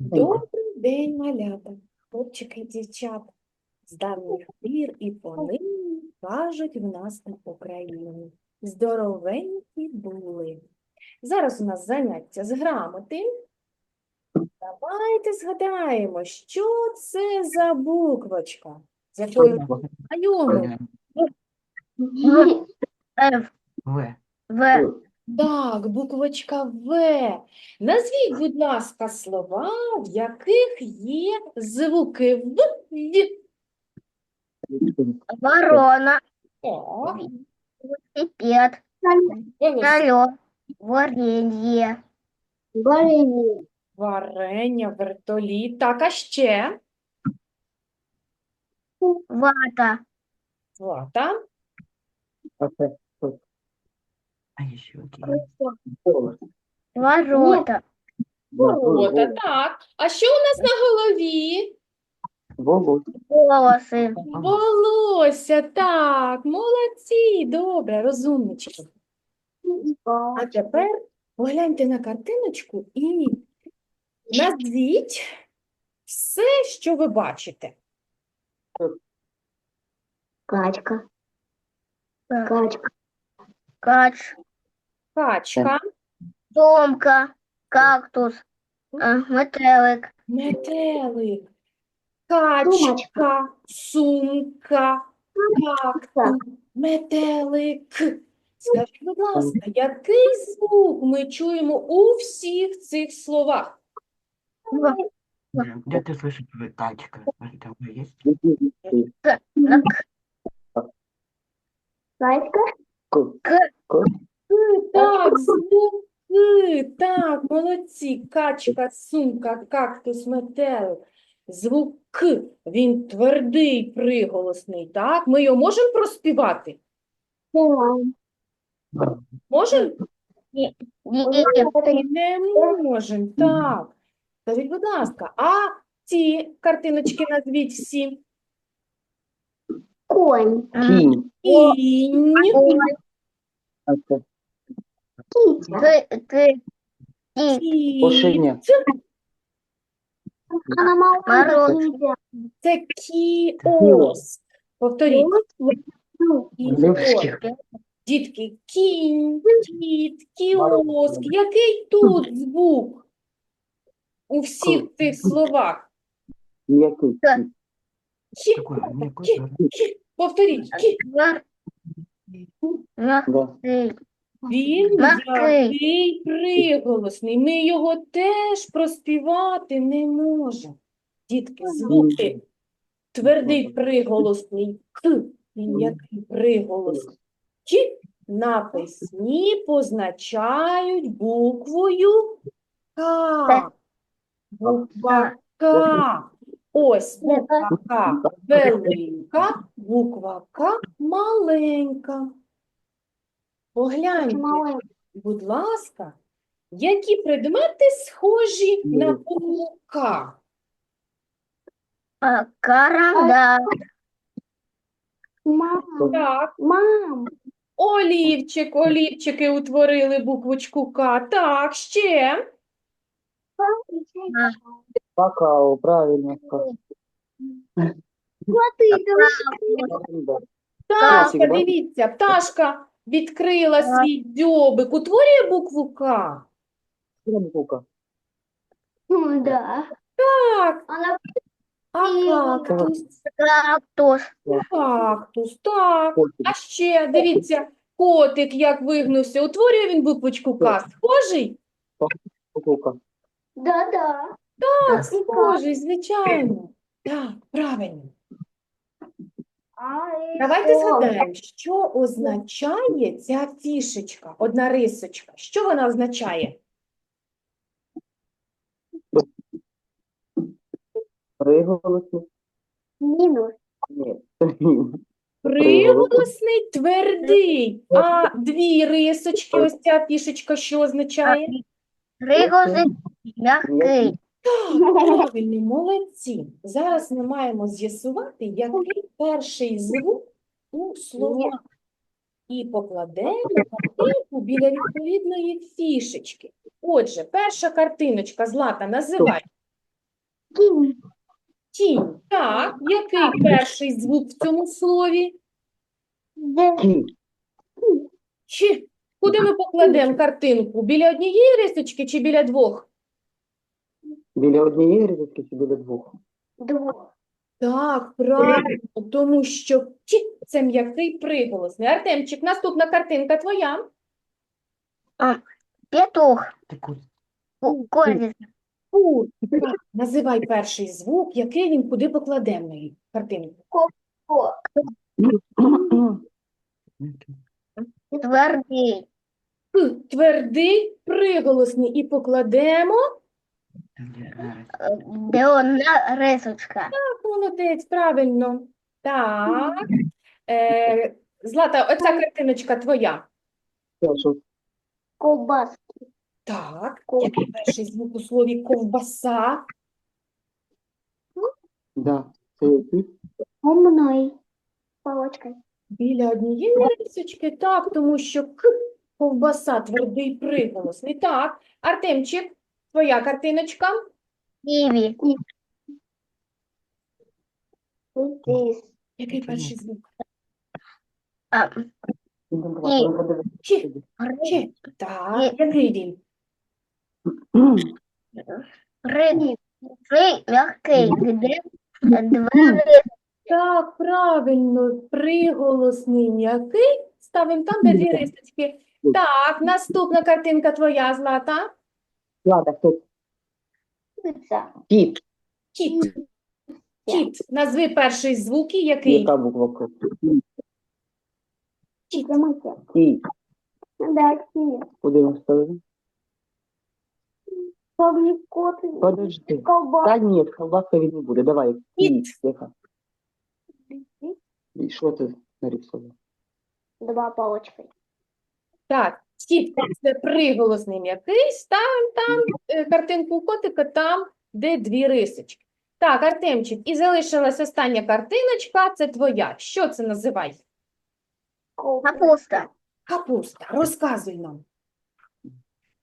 Добрий день, малята, хлопчики і дівчата. З давніх пір і понині кажуть в нас на Україні. Здоровенькі були. Зараз у нас заняття з грамоти. Давайте згадаємо, що це за буквочка, з якою знайомі. В. В, Так, буквочка В. Назвіть, будь ласка, слова, в яких є звуки В, ворона, Так, велосипед, велосипед. самолет, варенье, Варення, вертоліт. Так, а ще? Вата, Злата. А еще какие? ворота, Ворота, так. А що у нас на голові? волосы, Волосся, так. Молодці, добре, розумнички. А тепер погляньте на картиночку і назвіть все, що ви бачите. Качка, качка, кач, Качка, сумка, кактус, э, метелик, метелик, качка, сумка, кактус, метелик. Скажіть, будь ласка, який звук ми чуємо у всіх цих словах? В, Где ты слышишь в- тачка? Может, там есть? Молодці. Качка, сумка, кактус, метелик. Звук К, він твердий, приголосний, так? Ми його можемо проспівати? Можемо? Ні, Не можемо, так. Скажіть, будь ласка, а ці картиночки назвіть всі? конь, м, Кінь, ты, маленькая, це кіоск. Повторіть. Кіоск. Дітки, кінь, кіт, кіоск. Який тут звук у всіх цих словах? Кі. Повторіть. Він М'який. м'який приголосний. Ми його теж проспівати не можемо. Дітки, звуки. Твердий приголосний К і м'який приголосний Кі на письмі позначають буквою К. Буква К. Ось буква К велика, буква К маленька. Погляньте, будь ласка, які предмети схожі на букву К? а, карандаш, мам, Так, мам, олівчик, олівчики утворили буквочку К. Так, ще. Какао, правильно. Пташка, Класик, да? дивіться, пташка відкрила свій дзьобик, утворює букву К. Буква. ну да, Так, она а кактус, кактус, кактус, так. А ще, дивіться, котик як вигнувся, утворює він буквочку К. Схожий? Буква. да, да, Так, схожий, звичайно. Так, правильно. Давайте згадаємо, що означає ця фішечка, одна рисочка. Що вона означає? Приголосний. Ні. Приголосний твердий, а дві рисочки, ось ця фішечка, що означає? приголосний, Правильно, молодці. Зараз ми маємо з'ясувати, який перший звук у словах. І покладемо картинку біля відповідної фішечки. Отже, перша картиночка, Злата, називай. Тінь. Так, який перший звук в цьому слові? Чи куди ми покладемо картинку? Біля однієї рисочки чи біля двох? Біля однієї різочки чи біля двох? Двох. Так, правильно, тому що ті – це м'який приголосний. Артемчик, наступна картинка твоя. Петух. Таку Ку- називай перший звук, який він куди покладемо на її картинку. Твердий. Твердий приголосний і покладемо. Де одна рисочка. Так, молодець, правильно. Так. Е, Злата, оця картиночка твоя. Це що? ковбас. Так, який перший звук у слові ковбаса? Да. Які? Палочкою. Біля однієї рисочки, так, тому що к ковбаса твердий приголосний. Так, Артемчик, твоя картиночка. Ківі. Який перший звук? А. Чи, чи. Так, який він? ри- ри- м'який. Де два. Так, правильно, приголосний м'який. Ставимо там, де дві рисочки. Так, наступна картинка твоя, Злата. Ладно, хто? Птиця. Кіт. Кіт. Кіт. Назви перший звук, і який? Яка буква К? Замити. Кіт. Да. Куди ми? Павлік. Подожди. Ковбас. Та ні, колбаска він не буде. Давай. Кіт. Кіт. Яка? І що ти нарисував? Два палочкою. Так, кіт – це приголосний м'який. Ставимо там е, картинку котика, там, де дві рисочки. Так, Артемчик, і залишилась остання картиночка, це твоя. Що це називай? Капуста. Капуста. Розказуй нам.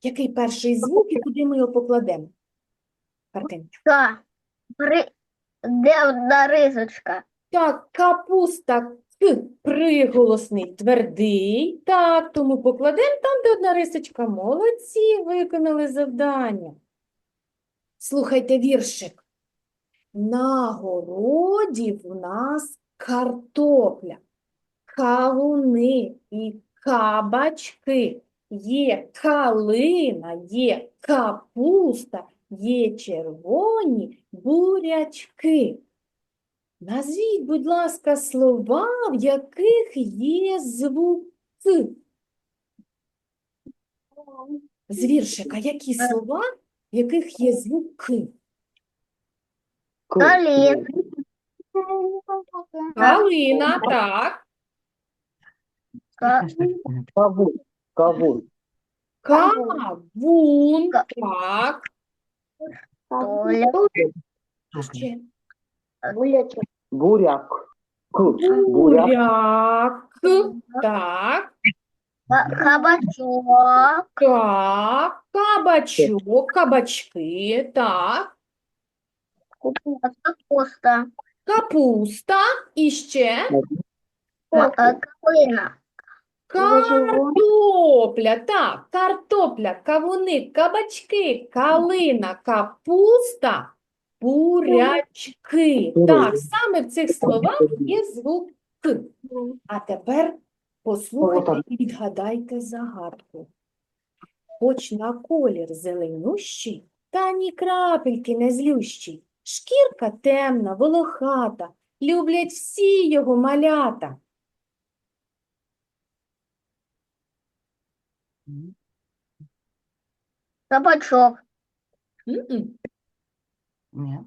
Який перший звук і куди ми його покладемо? Картиночку. Ри- Де одна рисочка. Так, капуста приголосний твердий. Так, тому покладемо там, де одна рисочка. Молодці, виконали завдання. Слухайте віршик. На городі в нас картопля, кавуни і кабачки. Є калина, є капуста, є червоні бурячки. Назвіть, будь ласка, слова, в яких є звук «ц». З віршика, які слова, в яких є звук «к»? К. Калина. Калина, так. Кавун. Кавун. Кавун, так. Толя. Буряк. Буряк. Буряк, так. Кабачок. Ка, кабачок, кабачки, так. Капуста. Капуста і ще Калина. картопля, так, картопля, кавуни, кабачки, калина, капуста, бурячки. Так, саме в цих словах є звук К. А тепер послухайте і відгадайте загадку. Хоч на колір зеленющий, та ні крапельки не злющий. Шкірка темна, волохата, люблять всі його малята. Кабачок. Ні.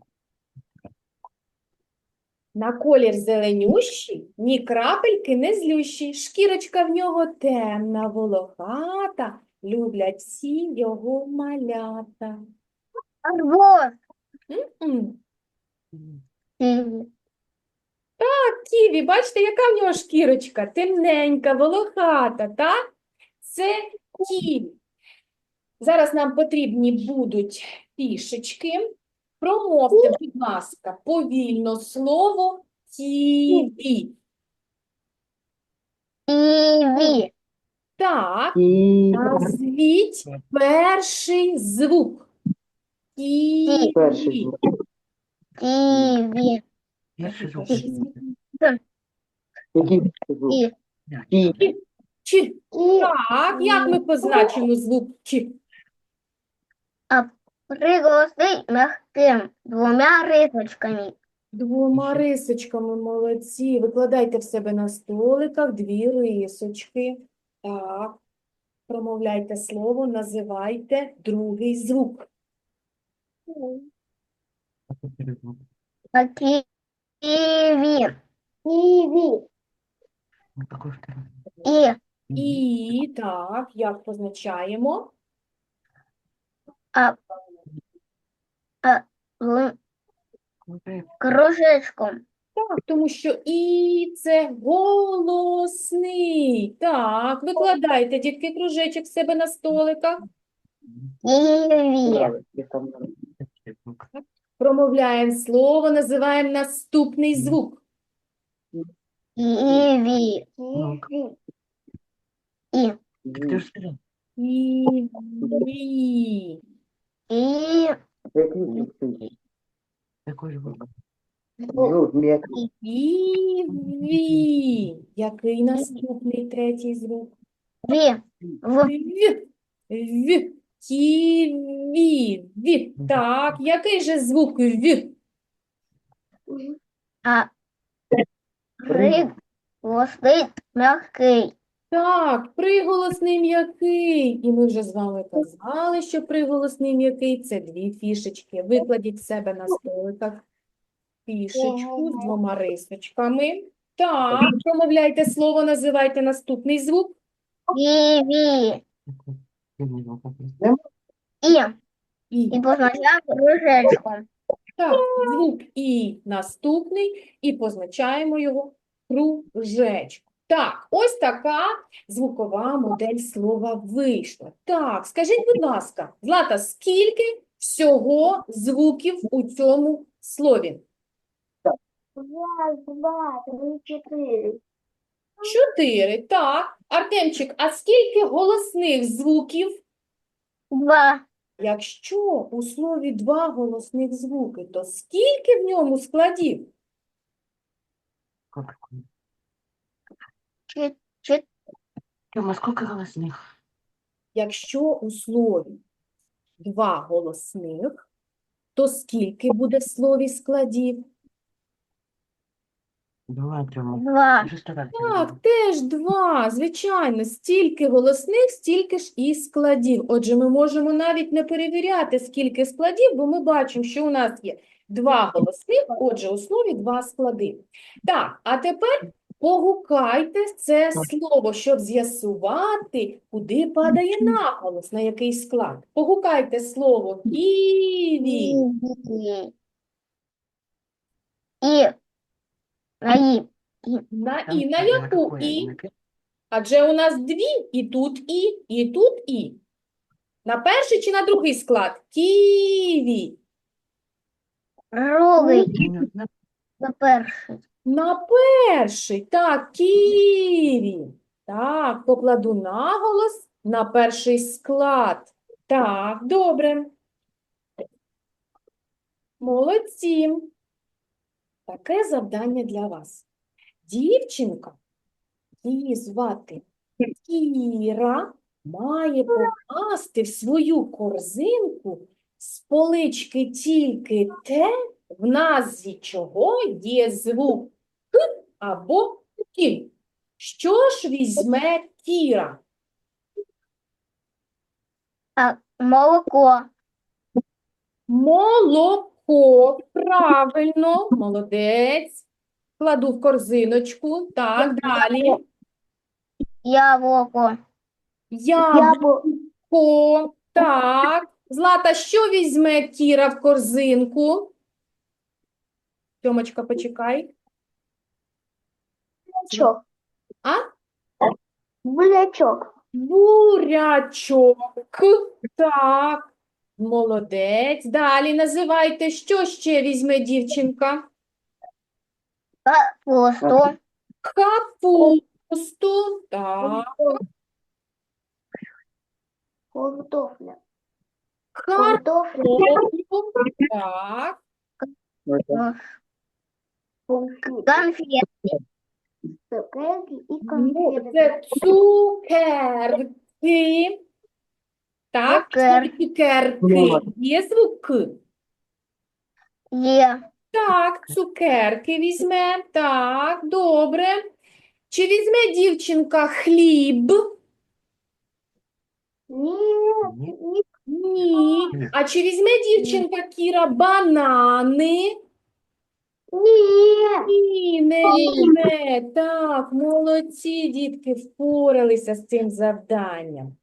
На колір зеленющий, ні крапельки не злющий. Шкірочка в нього темна, волохата, люблять всі його малята. Арбуз. М-м. Так, ківі, бачите, яка в нього шкірочка? Темненька, волохата, так? Це ківі. Зараз нам потрібні будуть пішечки. Промовте, будь ласка, повільно слово ківі. Киви. Так, назвіть перший звук. перший звук. Киви. Перший звук. Який звук? І. І. Чи. Так, як ми позначимо звук чи? Приголосний мягким двома рисочками. Двома рисочками, молодці. Викладайте в себе на столиках дві рисочки. Так. Промовляйте слово, називайте другий звук. А також треба. І. І так, як позначаємо? Окей. Кружечком. Так, тому що і це голосний. Так, викладайте, дітки, кружечок в себе на столиках. Звук. Промовляємо слово, називаємо наступний звук. Киви. І. Ківі. І. Звук. Звук м'який. Ківі. Який наступний третій звук? Ви. В. В. В. Ківі. В. Так, який же звук В? А. Приголосний мягкий. Так, приголосний м'який. І ми вже з вами казали, що приголосний м'який – це дві фішечки. Викладіть в себе на столиках фішечку з двома рисочками. Так, промовляйте слово, називайте наступний звук. Такий. І. І. І кружечком. Так, звук І наступний, і позначаємо його кружечком. Так, ось така звукова модель слова вийшла. Так, скажіть, будь ласка, Злата, скільки всього звуків у цьому слові? Раз, два, три, чотири. Чотири. Так. Артемчик, а скільки голосних звуків? Два. Якщо у слові два голосних звуки, то скільки в ньому складів? Как такое? Чотири. Чотири. Тёма, сколько голосных? Якщо у слові два голосних, то скільки буде в слові складів? Два, Тёма. Два. Ты же старался. Так, теж два, звичайно, стільки голосних, стільки ж і складів. Отже, ми можемо навіть не перевіряти, скільки складів, бо ми бачимо, що у нас є два голосних, отже, у слові два склади. Так, а тепер погукайте це слово, щоб з'ясувати, куди падає наголос, на який склад. Погукайте слово ківі. І. На І. На і, на яку і? Адже у нас дві, і тут і, і тут і. На перший чи на другий склад? Ківі. Другий. На перший. На перший. Так, ківі. Так, покладу наголос на перший склад. Так, добре. Молодці. Таке завдання для вас. Дівчинка, її звати Кіра, має покласти в свою корзинку з полички тільки те, в назві чого є звук або Кім. Що ж візьме Кіра? А молоко. Молоко. Правильно, молодець. Кладу в корзиночку. Так, далі. Яблоко. Яблуко. Так. Злата, що візьме Кіра в корзинку? Тьомочка, почекай. Бурячок. А? Бурячок. Бурячок. Так. Молодець. Далі називайте, що ще візьме дівчинка? Капусту. Капусту. Так. Картофля. Картофля. Так. Конфети. Цукерки и Ну, це цукерки. Так, Цукерки. цукерки. Є звук К? Є. Так, цукерки візьме. Так, добре. Чи візьме дівчинка хліб? Ні. не Ні. А чи візьме дівчинка Кіра банани? Нет. Ні, не візьме. Так, молодці, дітки, впоралися з цим завданням.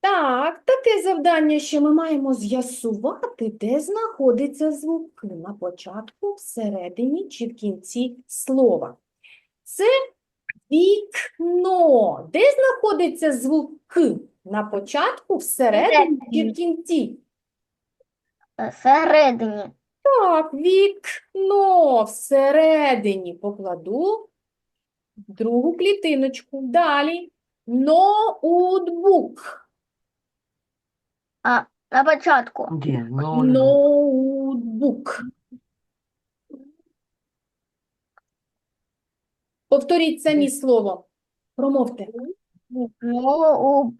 Так, таке завдання, що ми маємо з'ясувати, де знаходиться звук на початку, всередині чи в кінці слова. Це вікно. Де знаходиться звук «к» на початку, всередині чи в кінці? Всередині. Так, вікно всередині покладу другу клітиночку. Далі ноутбук. А на початку. Де? Ну, Ноутбук. Повторіть самі слово. Промовте. Ноутбук.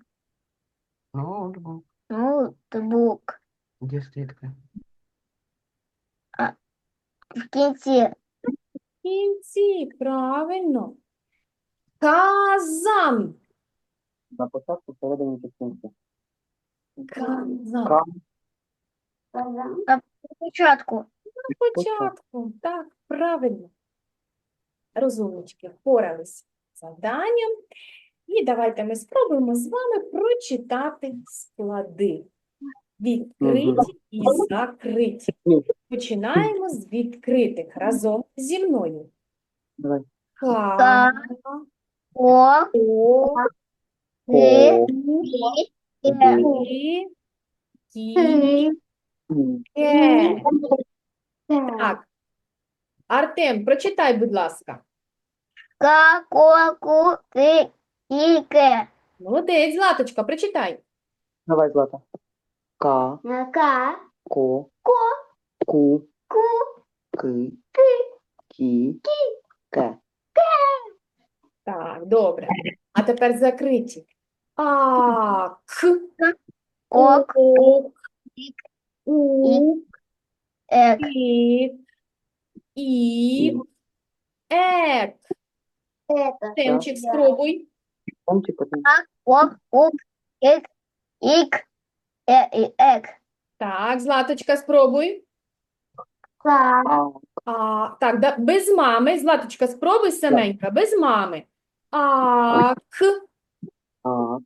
ноутбук. Ноутбук. Де слідка? В кінці. В кінці, правильно. Казан. на початку всередині чи в кінці. Казан. Казан. На початку. Початку, так, правильно. Розумнички, впоралися з завданням. І давайте ми спробуємо з вами прочитати склади. Відкриті і закриті. Починаємо з відкритих разом зі мною. Давай. Ка, Ка. О. о, Ти. у, Е. кі, ке. Так. Артем, прочитай, будь ласка. Ка. Ко. Ку. Ти. І. Ке. Молодець, Златочка, прочитай. Давай, Злата. Ка, На К. ко, ку, Ку. ки, кі, ке. Так, добре. А тепер закриті. А, к, Ок. ок, у, Ек. і, ек. Темчик, спробуй. Помчик потім. Ок. Ук. Ік. Е. І. Ек. Так, Златочка, спробуй. А, так, да, без мами. Златочка, спробуй саменька, без мами. А, к, а,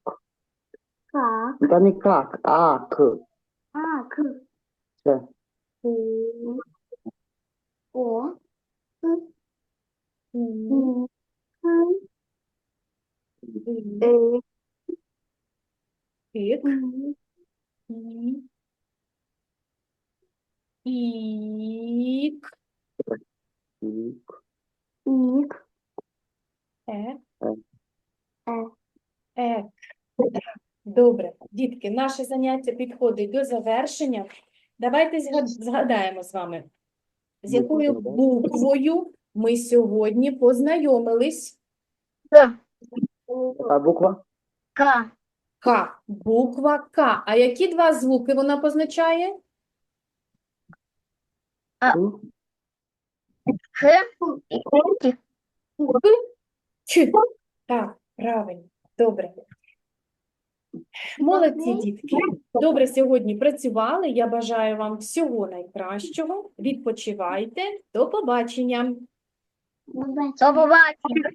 К. та не как, а, к. А. К. У. О. У. К. Э. ік, У. ік, Ік. Ик. е, Е. Ек. Добре, дітки, наше заняття підходить до завершення. Давайте згадаємо з вами, з якою буквою ми сьогодні познайомились. К. А буква? К. К. Буква К. А які два звуки вона позначає? Ку. Х. К. К. Ч. Так, правильно. Добре. Молодці, дітки. Добре сьогодні працювали. Я бажаю вам всього найкращого. Відпочивайте. До побачення. До побачення.